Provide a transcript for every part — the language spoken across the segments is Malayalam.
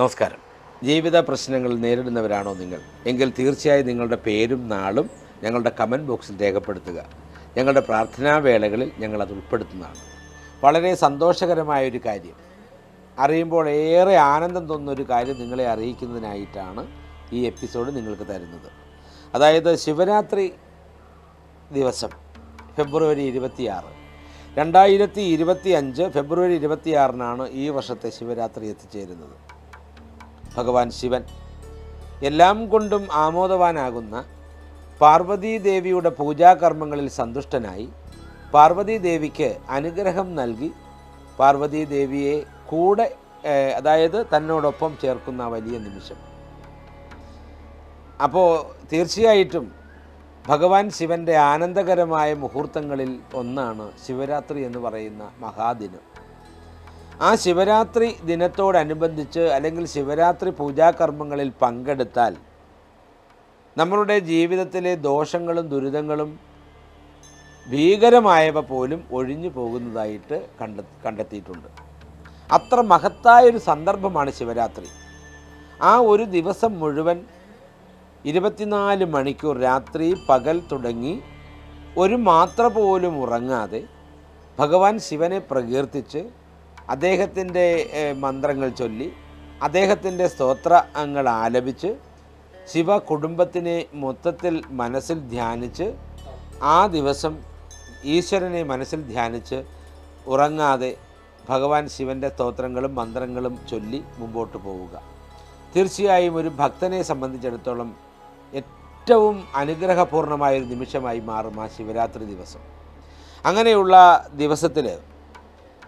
നമസ്കാരം. ജീവിത പ്രശ്നങ്ങൾ നേരിടുന്നവരാണോ നിങ്ങൾ? എങ്കിൽ തീർച്ചയായും നിങ്ങളുടെ പേരും നാളും ഞങ്ങളുടെ കമന്റ് ബോക്സിൽ രേഖപ്പെടുത്തുക. ഞങ്ങളുടെ പ്രാർത്ഥനാ വേളകളിൽ ഞങ്ങൾ അത് ഉൾപ്പെടുത്തുന്നതാണ്. വളരെ സന്തോഷകരമായ ഒരു കാര്യം. അറിയുമ്പോൾ ഏറെ ആനന്ദം തോന്നുന്ന ഒരു കാര്യം നിങ്ങളെ അറിയിക്കുന്നതിനായിട്ടാണ് ഈ എപ്പിസോഡ് നിങ്ങൾക്ക് തരുന്നത്. അതായത് ശിവരാത്രി ദിവസം ഫെബ്രുവരി ഇരുപത്തിയാറ്. രണ്ടായിരത്തി ഇരുപത്തി അഞ്ച് ഫെബ്രുവരി ഇരുപത്തിയാറിനാണ് ഈ വർഷത്തെ ശിവരാത്രി എത്തിച്ചേരുന്നത്. ഭഗവാൻ ശിവൻ. എല്ലാം കൊണ്ടും ആമോദവാനാകുന്ന പാർവതീദേവിയുടെ പൂജാകർമ്മങ്ങളിൽ സന്തുഷ്ടനായി പാർവതീദേവിക്ക് അനുഗ്രഹം നൽകി പാർവതീദേവിയെ കൂടെ അതായത് തന്നോടൊപ്പം ചേർക്കുന്ന വലിയ നിമിഷം. അപ്പോൾ തീർച്ചയായിട്ടും ഭഗവാൻ ശിവന്റെ ആനന്ദകരമായ മുഹൂർത്തങ്ങളിൽ ഒന്നാണ് ശിവരാത്രി എന്ന് പറയുന്ന മഹാദിനം. ആ ശിവരാത്രി ദിനത്തോടനുബന്ധിച്ച് അല്ലെങ്കിൽ ശിവരാത്രി പൂജാകർമ്മങ്ങളിൽ പങ്കെടുത്താൽ നമ്മളുടെ ജീവിതത്തിലെ ദോഷങ്ങളും ദുരിതങ്ങളും ഭീകരമായവ പോലും ഒഴിഞ്ഞു പോകുന്നതായിട്ട് കണ്ട കണ്ടെത്തിയിട്ടുണ്ട്. അത്ര മഹത്തായൊരു സന്ദർഭമാണ് ശിവരാത്രി. ആ ഒരു ദിവസം മുഴുവൻ ഇരുപത്തിനാല് മണിക്കൂർ രാത്രി പകൽ തുടങ്ങി ഒരു മാത്ര പോലും ഉറങ്ങാതെ ഭഗവാൻ ശിവനെ പ്രകീർത്തിച്ച് അദ്ദേഹത്തിന്റെ മന്ത്രങ്ങൾ ചൊല്ലി അദ്ദേഹത്തിന്റെ സ്തോത്രങ്ങൾ ആലപിച്ച് ശിവ കുടുംബത്തിനെ മൊത്തത്തിൽ മനസ്സിൽ ധ്യാനിച്ച് ആ ദിവസം ഈശ്വരനെ മനസ്സിൽ ധ്യാനിച്ച് ഉറങ്ങാതെ ഭഗവാൻ ശിവന്റെ സ്തോത്രങ്ങളും മന്ത്രങ്ങളും ചൊല്ലി മുമ്പോട്ട് പോവുക. തീർച്ചയായും ഒരു ഭക്തനെ സംബന്ധിച്ചിടത്തോളം ഏറ്റവും അനുഗ്രഹപൂർണമായൊരു നിമിഷമായി മാറും ആ ശിവരാത്രി ദിവസം. അങ്ങനെയുള്ള ദിവസത്തിൽ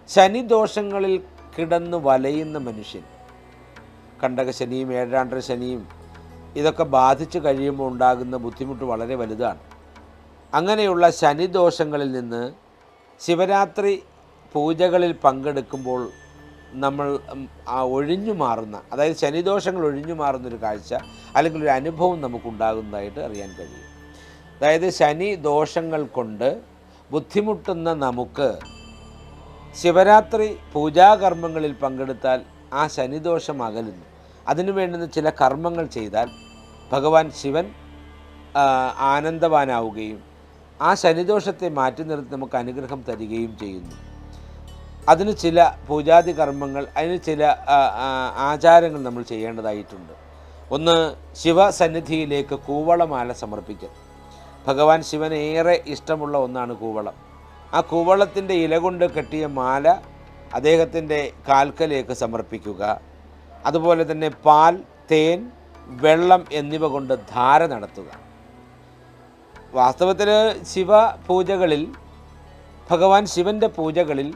ശനിദോഷങ്ങളിൽ കിടന്ന് വലയുന്ന മനുഷ്യൻ. കണ്ടക കണ്ടകശനിയും ഏഴാണ്ടര ശനിയും ഇതൊക്കെ ബാധിച്ചു കഴിയുമ്പോൾ ഉണ്ടാകുന്ന ബുദ്ധിമുട്ട് വളരെ വലുതാണ്. അങ്ങനെയുള്ള ശനിദോഷങ്ങളിൽ നിന്ന് ശിവരാത്രി പൂജകളിൽ പങ്കെടുക്കുമ്പോൾ നമ്മൾ ഒഴിഞ്ഞു മാറുന്ന അതായത് ശനിദോഷങ്ങൾ ഒഴിഞ്ഞു മാറുന്ന ഒരു കാഴ്ച അല്ലെങ്കിൽ ഒരു അനുഭവം നമുക്കുണ്ടാകുന്നതായിട്ട് അറിയാൻ കഴിയും. അതായത് ശനി ദോഷങ്ങൾ കൊണ്ട് ബുദ്ധിമുട്ടുന്ന നമുക്ക് ശിവരാത്രി പൂജാകർമ്മങ്ങളിൽ പങ്കെടുത്താൽ ആ ശനിദോഷം അകലുന്നു. അതിനു വേണ്ടുന്ന ചില കർമ്മങ്ങൾ ചെയ്താൽ ഭഗവാൻ ശിവൻ ആനന്ദവാനാവുകയും ആ ശനിദോഷത്തെ മാറ്റി നിർത്തി നമുക്ക് അനുഗ്രഹം തരികയും ചെയ്യുന്നു. അതിന് ചില പൂജാതി കർമ്മങ്ങൾ അതിന് ചില ആചാരങ്ങൾ നമ്മൾ ചെയ്യേണ്ടതായിട്ടുണ്ട്. ഒന്ന് ശിവസന്നിധിയിലേക്ക് കൂവളമാല സമർപ്പിക്കൽ. ഭഗവാൻ ശിവന് ഏറെ ഇഷ്ടമുള്ള ഒന്നാണ് കൂവളം. ആ കൂവളത്തിന്റെ ഇല കൊണ്ട് കെട്ടിയ മാല അദ്ദേഹത്തിന്റെ കാൽക്കലേക്ക് സമർപ്പിക്കുക. അതുപോലെ തന്നെ പാൽ തേൻ വെള്ളം എന്നിവ കൊണ്ട് ധാര നടത്തുക. വാസ്തവത്തിൽ ശിവ പൂജകളിൽ ഭഗവാൻ ശിവന്റെ പൂജകളിൽ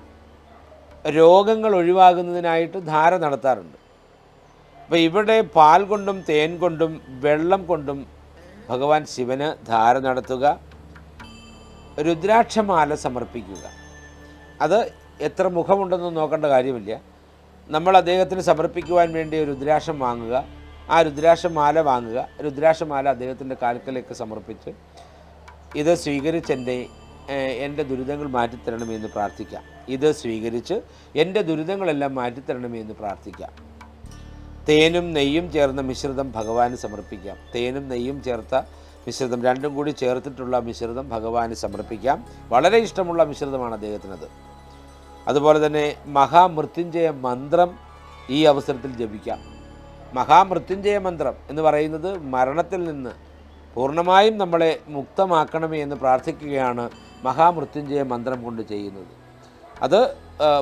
രോഗങ്ങൾ ഒഴിവാകുന്നതിനായിട്ട് ധാര നടത്താറുണ്ട്. അപ്പോൾ ഇവിടെ പാൽ കൊണ്ടും തേൻ കൊണ്ടും വെള്ളം കൊണ്ടും ഭഗവാൻ ശിവന് ധാര നടത്തുക. രുദ്രാക്ഷമാല സമർപ്പിക്കുക. അത് എത്ര മുഖമുണ്ടെന്ന് നോക്കേണ്ട കാര്യമില്ല. നമ്മൾ അദ്ദേഹത്തിന് സമർപ്പിക്കുവാൻ വേണ്ടി ഒരു രുദ്രാക്ഷം വാങ്ങുക. ആ രുദ്രാക്ഷമാല വാങ്ങുക. രുദ്രാക്ഷമാല അദ്ദേഹത്തിന്റെ കാൽക്കലേക്ക് സമർപ്പിച്ച് ഇത് സ്വീകരിച്ചെന്റെ എന്റെ ദുരിതങ്ങൾ മാറ്റിത്തരണമേ എന്ന് പ്രാർത്ഥിക്കാം. ഇത് സ്വീകരിച്ച് എന്റെ ദുരിതങ്ങളെല്ലാം മാറ്റിത്തരണമേ എന്ന് പ്രാർത്ഥിക്കാം. തേനും നെയ്യും ചേർന്ന മിശ്രിതം ഭഗവാന് സമർപ്പിക്കാം. തേനും നെയ്യും ചേർത്ത മിശ്രിതം രണ്ടും കൂടി ചേർത്തിട്ടുള്ള മിശ്രിതം ഭഗവാന് സമർപ്പിക്കാം. വളരെ ഇഷ്ടമുള്ള മിശ്രിതമാണ് അദ്ദേഹത്തിനത്. അതുപോലെ തന്നെ മഹാമൃത്യുഞ്ജയ മന്ത്രം ഈ അവസരത്തിൽ ജപിക്കാം. മഹാമൃത്യുഞ്ജയ മന്ത്രം എന്ന് പറയുന്നത് മരണത്തിൽ നിന്ന് പൂർണമായും നമ്മളെ മുക്തമാക്കണമേ എന്ന് പ്രാർത്ഥിക്കുകയാണ് മഹാമൃത്യുഞ്ജയ മന്ത്രം കൊണ്ട് ചെയ്യുന്നത്. അത്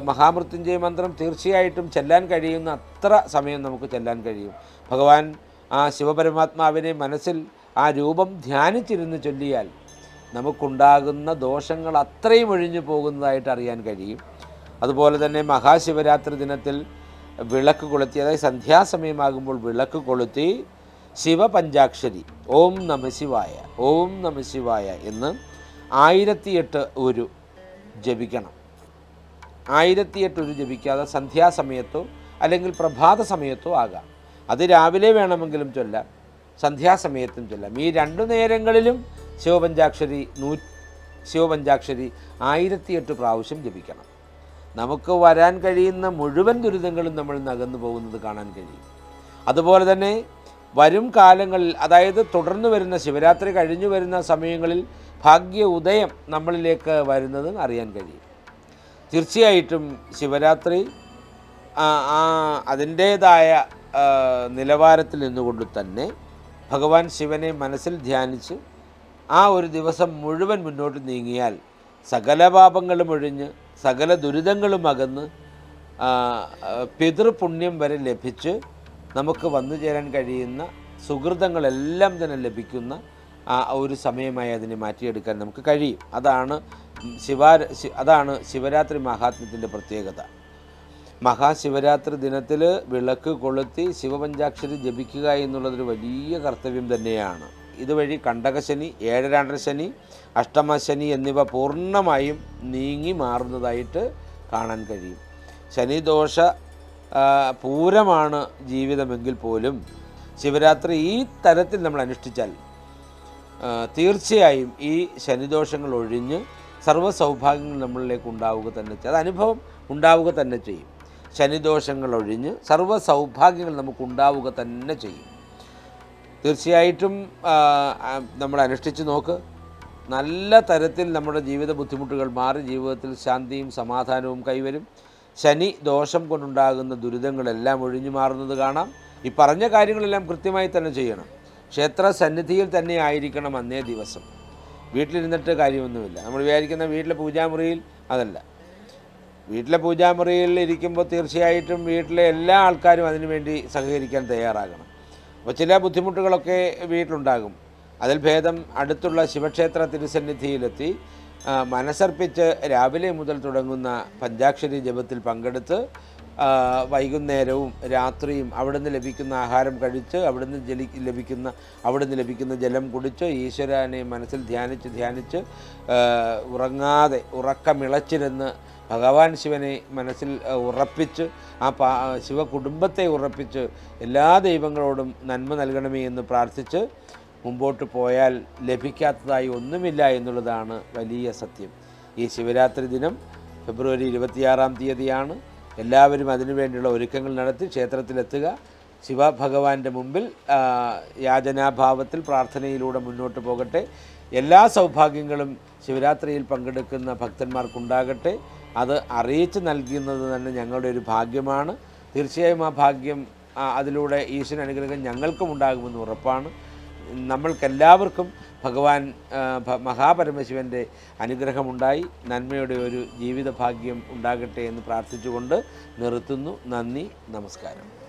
മഹാമൃത്യുഞ്ജയ മന്ത്രം തീർച്ചയായിട്ടും ചെല്ലാൻ കഴിയുന്ന അത്ര സമയം നമുക്ക് ചെല്ലാൻ കഴിയും. ഭഗവാൻ ആ ശിവപരമാത്മാവിനെ മനസ്സിൽ ആ രൂപം ധ്യാനിച്ചിരുന്ന് ചൊല്ലിയാൽ നമുക്കുണ്ടാകുന്ന ദോഷങ്ങൾ അത്രയും ഒഴിഞ്ഞു പോകുന്നതായിട്ട് അറിയാൻ കഴിയും. അതുപോലെ തന്നെ മഹാശിവരാത്രി ദിനത്തിൽ വിളക്ക് കൊളുത്തി അതായത് സന്ധ്യാസമയമാകുമ്പോൾ വിളക്ക് കൊളുത്തി ശിവപഞ്ചാക്ഷരി ഓം നമ ശിവായ ഓം നമ ശിവായ എന്ന് ആയിരത്തിയെട്ട് ഒരു ജപിക്കണം. ആയിരത്തിയെട്ട് ഒരു ജപിക്കാതെ സന്ധ്യാസമയത്തോ അല്ലെങ്കിൽ പ്രഭാത സമയത്തോ ആകാം. അത് രാവിലെ വേണമെങ്കിലും ചൊല്ലാം. സന്ധ്യാസമയത്തും ചൊല്ലാം. ഈ രണ്ടു നേരങ്ങളിലും ശിവപഞ്ചാക്ഷരി നൂ ശിവപഞ്ചാക്ഷരി ആയിരത്തിയെട്ട് പ്രാവശ്യം ജപിക്കണം. നമുക്ക് വരാൻ കഴിയുന്ന മുഴുവൻ ദുരിതങ്ങളും നമ്മൾ നകന്നു പോകുന്നത് കാണാൻ കഴിയും. അതുപോലെ തന്നെ വരും കാലങ്ങളിൽ അതായത് തുടർന്ന് വരുന്ന ശിവരാത്രി കഴിഞ്ഞു വരുന്ന സമയങ്ങളിൽ ഭാഗ്യ ഉദയം നമ്മളിലേക്ക് വരുന്നത് അറിയാൻ കഴിയും. തീർച്ചയായിട്ടും ശിവരാത്രി അതിന്റേതായ നിലവാരത്തിൽ നിന്നുകൊണ്ട് തന്നെ ഭഗവാൻ ശിവനെ മനസ്സിൽ ധ്യാനിച്ച് ആ ഒരു ദിവസം മുഴുവൻ മുന്നോട്ട് നീങ്ങിയാൽ സകല പാപങ്ങളും ഒഴിഞ്ഞ് സകല ദുരിതങ്ങളും അകന്ന് പിതൃപുണ്യം വരെ ലഭിച്ച് നമുക്ക് വന്നു ചേരാൻ കഴിയുന്ന സുഹൃതങ്ങളെല്ലാം തന്നെ ലഭിക്കുന്ന ആ ഒരു സമയമായി അതിനെ മാറ്റിയെടുക്കാൻ നമുക്ക് കഴിയും. അതാണ് ശിവാ അതാണ് ശിവരാത്രി മഹാത്മ്യത്തിന്റെ പ്രത്യേകത. മഹാശിവരാത്രി ദിനത്തിൽ വിളക്ക് കൊളുത്തി ശിവപഞ്ചാക്ഷരി ജപിക്കുക എന്നുള്ളതൊരു വലിയ കർത്തവ്യം തന്നെയാണ്. ഇതുവഴി കണ്ടകശനി ഏഴരാണ്ടര ശനി അഷ്ടമശനി എന്നിവ പൂർണമായും നീങ്ങി മാറുന്നതായിട്ട് കാണാൻ കഴിയും. ശനിദോഷ പൂരമാണ് ജീവിതമെങ്കിൽ പോലും ശിവരാത്രി ഈ തരത്തിൽ നമ്മൾ അനുഷ്ഠിച്ചാൽ തീർച്ചയായും ഈ ശനിദോഷങ്ങൾ ഒഴിഞ്ഞ് സർവ സൗഭാഗ്യങ്ങൾ നമ്മളിലേക്ക് ഉണ്ടാവുക തന്നെ ചെയ്യും. അത് അനുഭവം ഉണ്ടാവുക തന്നെ ചെയ്യും. ശനിദോഷങ്ങൾ ഒഴിഞ്ഞ് സർവ സൗഭാഗ്യങ്ങൾ നമുക്ക് ഉണ്ടാവുക തന്നെ ചെയ്യും. തീർച്ചയായിട്ടും നമ്മൾ അനുഷ്ഠിച്ച് നോക്ക്. നല്ല തരത്തിൽ നമ്മുടെ ജീവിത ബുദ്ധിമുട്ടുകൾ മാറി ജീവിതത്തിൽ ശാന്തിയും സമാധാനവും കൈവരും. ശനി ദോഷം കൊണ്ടുണ്ടാകുന്ന ദുരിതങ്ങളെല്ലാം ഒഴിഞ്ഞു മാറുന്നത് കാണാം. ഈ പറഞ്ഞ കാര്യങ്ങളെല്ലാം കൃത്യമായി തന്നെ ചെയ്യണം. ക്ഷേത്ര സന്നിധിയിൽ തന്നെ ആയിരിക്കണം അന്നേ ദിവസം. വീട്ടിലിരുന്നിട്ട് കാര്യമൊന്നുമില്ല. നമ്മൾ വിചാരിക്കുന്ന വീട്ടിലെ പൂജാമുറിയിൽ അതല്ല. വീട്ടിലെ പൂജാമുറിയിൽ ഇരിക്കുമ്പോൾ തീർച്ചയായിട്ടും വീട്ടിലെ എല്ലാ ആൾക്കാരും അതിനു വേണ്ടി സഹകരിക്കാൻ തയ്യാറാകണം. അപ്പോൾ ചില ബുദ്ധിമുട്ടുകളൊക്കെ വീട്ടിലുണ്ടാകും. അതിൽ ഭേദം അടുത്തുള്ള ശിവക്ഷേത്ര തിരുസന്നിധിയിലെത്തി മനസ്സർപ്പിച്ച് രാവിലെ മുതൽ തുടങ്ങുന്ന പഞ്ചാക്ഷരി ജപത്തിൽ പങ്കെടുത്ത് വൈകുന്നേരവും രാത്രിയും അവിടുന്ന് ലഭിക്കുന്ന ആഹാരം കഴിച്ച് അവിടുന്ന് ജലി ലഭിക്കുന്ന അവിടുന്ന് ലഭിക്കുന്ന ജലം കുടിച്ച് ഈശ്വരനെ മനസ്സിൽ ധ്യാനിച്ച് ധ്യാനിച്ച് ഉറങ്ങാതെ ഉറക്കമിളച്ചിരുന്ന് ഭഗവാൻ ശിവനെ മനസ്സിൽ ഉറപ്പിച്ച് ആ പാ ശിവകുടുംബത്തെ ഉറപ്പിച്ച് എല്ലാ ദൈവങ്ങളോടും നന്മ നൽകണമേ എന്ന് പ്രാർത്ഥിച്ച് മുമ്പോട്ട് പോയാൽ ലഭിക്കാത്തതായി ഒന്നുമില്ല എന്നുള്ളതാണ് വലിയ സത്യം. ഈ ശിവരാത്രി ദിനം ഫെബ്രുവരി ഇരുപത്തിയാറാം തീയതിയാണ്. എല്ലാവരും അതിനുവേണ്ടിയുള്ള ഒരുക്കങ്ങൾ നടത്തി ക്ഷേത്രത്തിലെത്തുക. ശിവഭഗവാന്റെ മുമ്പിൽ യാചനാഭാവത്തിൽ പ്രാർത്ഥനയിലൂടെ മുന്നോട്ട് പോകട്ടെ. എല്ലാ സൗഭാഗ്യങ്ങളും ശിവരാത്രിയിൽ പങ്കെടുക്കുന്ന ഭക്തന്മാർക്കുണ്ടാകട്ടെ. അത് അറിയിച്ച് നൽകുന്നത് തന്നെ ഞങ്ങളുടെ ഒരു ഭാഗ്യമാണ്. തീർച്ചയായും ആ ഭാഗ്യം അതിലൂടെ ഈശ്വരൻ അനുഗ്രഹം ഞങ്ങൾക്കും ഉണ്ടാകുമെന്ന് ഉറപ്പാണ്. നമ്മൾക്കെല്ലാവർക്കും ഭഗവാൻ മഹാപരമശിവന്റെ അനുഗ്രഹമുണ്ടായി. നന്മയുടെ ഒരു ജീവിത ഭാഗ്യം ഉണ്ടാകട്ടെ എന്ന് പ്രാർത്ഥിച്ചുകൊണ്ട് നിർത്തുന്നു. നന്ദി നമസ്കാരം.